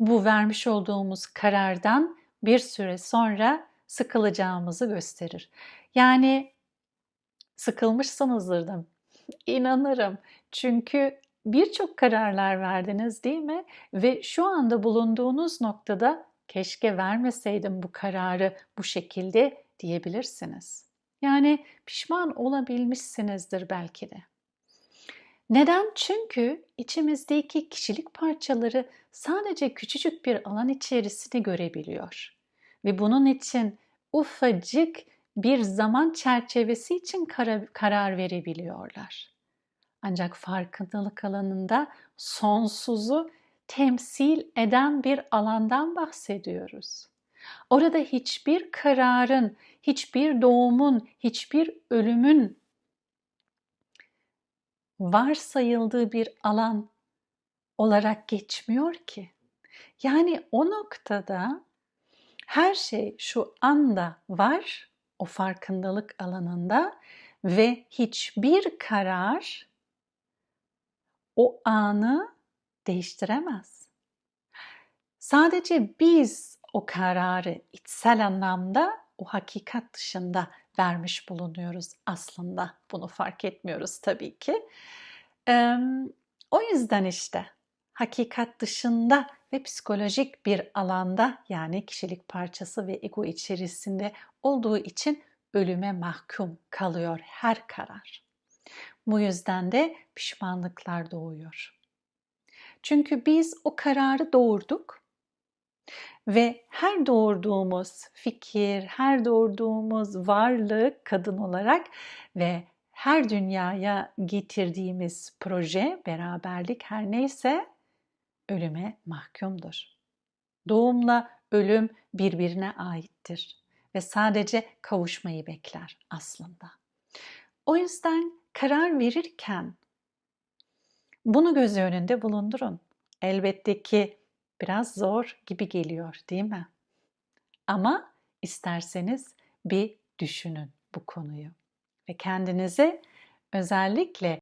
bu vermiş olduğumuz karardan bir süre sonra sıkılacağımızı gösterir. Yani sıkılmışsınızdır da inanırım. Çünkü birçok kararlar verdiniz değil mi? Ve şu anda bulunduğunuz noktada keşke vermeseydim bu kararı bu şekilde diyebilirsiniz. Yani pişman olabilmişsinizdir belki de. Neden? Çünkü içimizdeki kişilik parçaları sadece küçücük bir alan içerisinde görebiliyor. Ve bunun için ufacık bir zaman çerçevesi için karar verebiliyorlar. Ancak farkındalık alanında sonsuzu temsil eden bir alandan bahsediyoruz. Orada hiçbir kararın, hiçbir doğumun, hiçbir ölümün varsayıldığı bir alan olarak geçmiyor ki. Yani o noktada her şey şu anda var, o farkındalık alanında ve hiçbir karar o anı değiştiremez. Sadece biz o kararı içsel anlamda o hakikat dışında vermiş bulunuyoruz aslında. Bunu fark etmiyoruz tabii ki. O yüzden işte hakikat dışında ve psikolojik bir alanda yani kişilik parçası ve ego içerisinde olduğu için ölüme mahkum kalıyor her karar. Bu yüzden de pişmanlıklar doğuyor. Çünkü biz o kararı doğurduk ve her doğurduğumuz fikir, her doğurduğumuz varlık kadın olarak ve her dünyaya getirdiğimiz proje, beraberlik her neyse ölüme mahkumdur. Doğumla ölüm birbirine aittir ve sadece kavuşmayı bekler aslında. O yüzden karar verirken bunu göz önünde bulundurun. Elbette ki biraz zor gibi geliyor, değil mi? Ama isterseniz bir düşünün bu konuyu ve kendinize özellikle